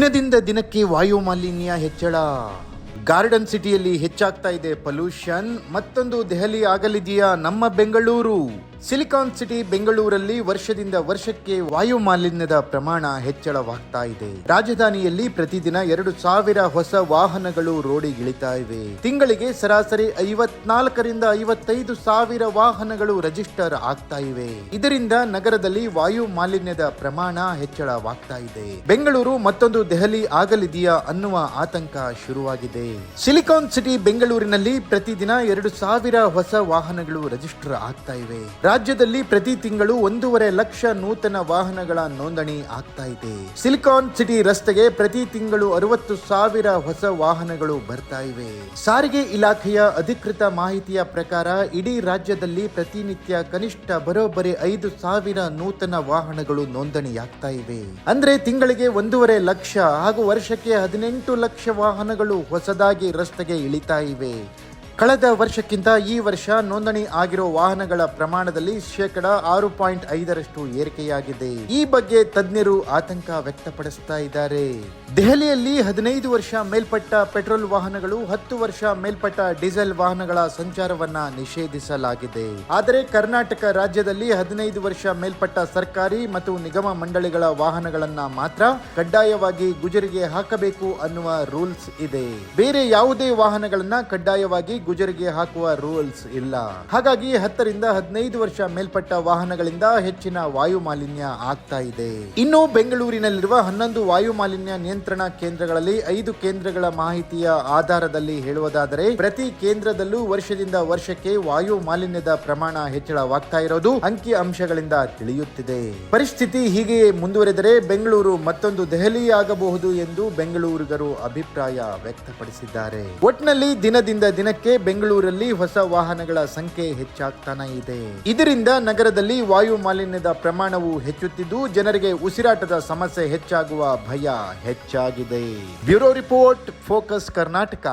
ದಿನದಿಂದ ದಿನಕ್ಕೆ ವಾಯು ಮಾಲಿನ್ಯ ಹೆಚ್ಚಳ. ಗಾರ್ಡನ್ ಸಿಟಿಯಲ್ಲಿ ಹೆಚ್ಚಾಗ್ತಾ ಇದೆ ಪೊಲ್ಯೂಷನ್. ಮತ್ತೊಂದು ದೆಹಲಿ ಆಗಲಿದೆಯಾ ನಮ್ಮ ಬೆಂಗಳೂರು? ಸಿಲಿಕಾನ್ ಸಿಟಿ ಬೆಂಗಳೂರಲ್ಲಿ ವರ್ಷದಿಂದ ವರ್ಷಕ್ಕೆ ವಾಯು ಮಾಲಿನ್ಯದ ಪ್ರಮಾಣ ಹೆಚ್ಚಳವಾಗ್ತಾ ಇದೆ. ರಾಜಧಾನಿಯಲ್ಲಿ ಪ್ರತಿದಿನ ಎರಡು ಸಾವಿರ ಹೊಸ ವಾಹನಗಳು ರೋಡಿಗಿಳಿತಾ ಇವೆ. ತಿಂಗಳಿಗೆ ಸರಾಸರಿ ಐವತ್ನಾಲ್ಕರಿಂದ ಐವತ್ತೈದು ಸಾವಿರ ವಾಹನಗಳು ರಿಜಿಸ್ಟರ್ ಆಗ್ತಾ ಇವೆ. ಇದರಿಂದ ನಗರದಲ್ಲಿ ವಾಯು ಮಾಲಿನ್ಯದ ಪ್ರಮಾಣ ಹೆಚ್ಚಳವಾಗ್ತಾ ಇದೆ. ಬೆಂಗಳೂರು ಮತ್ತೊಂದು ದೆಹಲಿ ಆಗಲಿದೆಯಾ ಅನ್ನುವ ಆತಂಕ ಶುರುವಾಗಿದೆ. ಸಿಲಿಕಾನ್ ಸಿಟಿ ಬೆಂಗಳೂರಿನಲ್ಲಿ ಪ್ರತಿದಿನ ಎರಡು ಸಾವಿರ ಹೊಸ ವಾಹನಗಳು ರಿಜಿಸ್ಟರ್ ಆಗ್ತಾ ಇವೆ. ರಾಜ್ಯದಲ್ಲಿ ಪ್ರತಿ ತಿಂಗಳು ಒಂದೂವರೆ ಲಕ್ಷ ನೂತನ ವಾಹನಗಳ ನೋಂದಣಿ ಆಗ್ತಾ ಇದೆ. ಸಿಲಿಕಾನ್ ಸಿಟಿ ರಸ್ತೆಗೆ ಪ್ರತಿ ತಿಂಗಳು ಅರವತ್ತು ಸಾವಿರ ಹೊಸ ವಾಹನಗಳು ಬರ್ತಾ ಇವೆ. ಸಾರಿಗೆ ಇಲಾಖೆಯ ಅಧಿಕೃತ ಮಾಹಿತಿಯ ಪ್ರಕಾರ ಇಡೀ ರಾಜ್ಯದಲ್ಲಿ ಪ್ರತಿನಿತ್ಯ ಕನಿಷ್ಠ ಬರೋಬ್ಬರಿ ಐದು ಸಾವಿರ ನೂತನ ವಾಹನಗಳು ನೋಂದಣಿಯಾಗ್ತಾ ಇವೆ. ಅಂದ್ರೆ ತಿಂಗಳಿಗೆ ಒಂದೂವರೆ ಲಕ್ಷ ಹಾಗೂ ವರ್ಷಕ್ಕೆ ಹದಿನೆಂಟು ಲಕ್ಷ ವಾಹನಗಳು ಹೊಸದಾಗಿ ರಸ್ತೆಗೆ ಇಳಿತಾ ಇವೆ. ಕಳೆದ ವರ್ಷಕ್ಕಿಂತ ಈ ವರ್ಷ ನೋಂದಣಿ ಆಗಿರೋ ವಾಹನಗಳ ಪ್ರಮಾಣದಲ್ಲಿ ಶೇಕಡ ಆರು ಪಾಯಿಂಟ್ ಐದರಷ್ಟು ಏರಿಕೆಯಾಗಿದೆ. ಈ ಬಗ್ಗೆ ತಜ್ಞರು ಆತಂಕ ವ್ಯಕ್ತಪಡಿಸ್ತಾ ಇದ್ದಾರೆ. ದೆಹಲಿಯಲ್ಲಿ ಹದಿನೈದು ವರ್ಷ ಮೇಲ್ಪಟ್ಟ ಪೆಟ್ರೋಲ್ ವಾಹನಗಳು, ಹತ್ತು ವರ್ಷ ಮೇಲ್ಪಟ್ಟ ಡೀಸೆಲ್ ವಾಹನಗಳ ಸಂಚಾರವನ್ನ ನಿಷೇಧಿಸಲಾಗಿದೆ. ಆದರೆ ಕರ್ನಾಟಕ ರಾಜ್ಯದಲ್ಲಿ ಹದಿನೈದು ವರ್ಷ ಮೇಲ್ಪಟ್ಟ ಸರ್ಕಾರಿ ಮತ್ತು ನಿಗಮ ಮಂಡಳಿಗಳ ವಾಹನಗಳನ್ನ ಮಾತ್ರ ಕಡ್ಡಾಯವಾಗಿ ಗುಜರಿಗೆ ಹಾಕಬೇಕು ಅನ್ನುವ ರೂಲ್ಸ್ ಇದೆ. ಬೇರೆ ಯಾವುದೇ ವಾಹನಗಳನ್ನ ಕಡ್ಡಾಯವಾಗಿ ಗುಜರಿಗೆ ಹಾಕುವ ರೂಲ್ಸ್ ಇಲ್ಲ. ಹಾಗಾಗಿ ಹತ್ತರಿಂದ ಹದಿನೈದು ವರ್ಷ ಮೇಲ್ಪಟ್ಟ ವಾಹನಗಳಿಂದ ಹೆಚ್ಚಿನ ವಾಯು ಮಾಲಿನ್ಯ ಆಗ್ತಾ ಇದೆ. ಇನ್ನು ಬೆಂಗಳೂರಿನಲ್ಲಿರುವ ಹನ್ನೊಂದು ವಾಯು ಮಾಲಿನ್ಯ ನಿಯಂತ್ರಣ ಕೇಂದ್ರಗಳಲ್ಲಿ ಐದು ಕೇಂದ್ರಗಳ ಮಾಹಿತಿಯ ಆಧಾರದಲ್ಲಿ ಹೇಳುವುದಾದರೆ, ಪ್ರತಿ ಕೇಂದ್ರದಲ್ಲೂ ವರ್ಷದಿಂದ ವರ್ಷಕ್ಕೆ ವಾಯು ಮಾಲಿನ್ಯದ ಪ್ರಮಾಣ ಹೆಚ್ಚಳವಾಗ್ತಾ ಇರೋದು ಅಂಕಿ ಅಂಶಗಳಿಂದ ತಿಳಿಯುತ್ತಿದೆ. ಪರಿಸ್ಥಿತಿ ಹೀಗೆಯೇ ಮುಂದುವರೆದರೆ ಬೆಂಗಳೂರು ಮತ್ತೊಂದು ದೆಹಲಿ ಆಗಬಹುದು ಎಂದು ಬೆಂಗಳೂರಿಗರು ಅಭಿಪ್ರಾಯ ವ್ಯಕ್ತಪಡಿಸಿದ್ದಾರೆ. ಒಟ್ನಲ್ಲಿ ದಿನದಿಂದ ದಿನಕ್ಕೆ ಬೆಂಗಳೂರಲ್ಲಿ ಹೊಸ ವಾಹನಗಳ ಸಂಖ್ಯೆ ಹೆಚ್ಚಾಗ್ತಾನೆ ಇದೆ. ಇದರಿಂದ ನಗರದಲ್ಲಿ ವಾಯು ಮಾಲಿನ್ಯದ ಪ್ರಮಾಣವು ಹೆಚ್ಚುತ್ತಿದ್ದು, ಜನರಿಗೆ ಉಸಿರಾಟದ ಸಮಸ್ಯೆ ಹೆಚ್ಚಾಗುವ ಭಯ ಹೆಚ್ಚಾಗಿದೆ. Bureau report, focus Karnataka.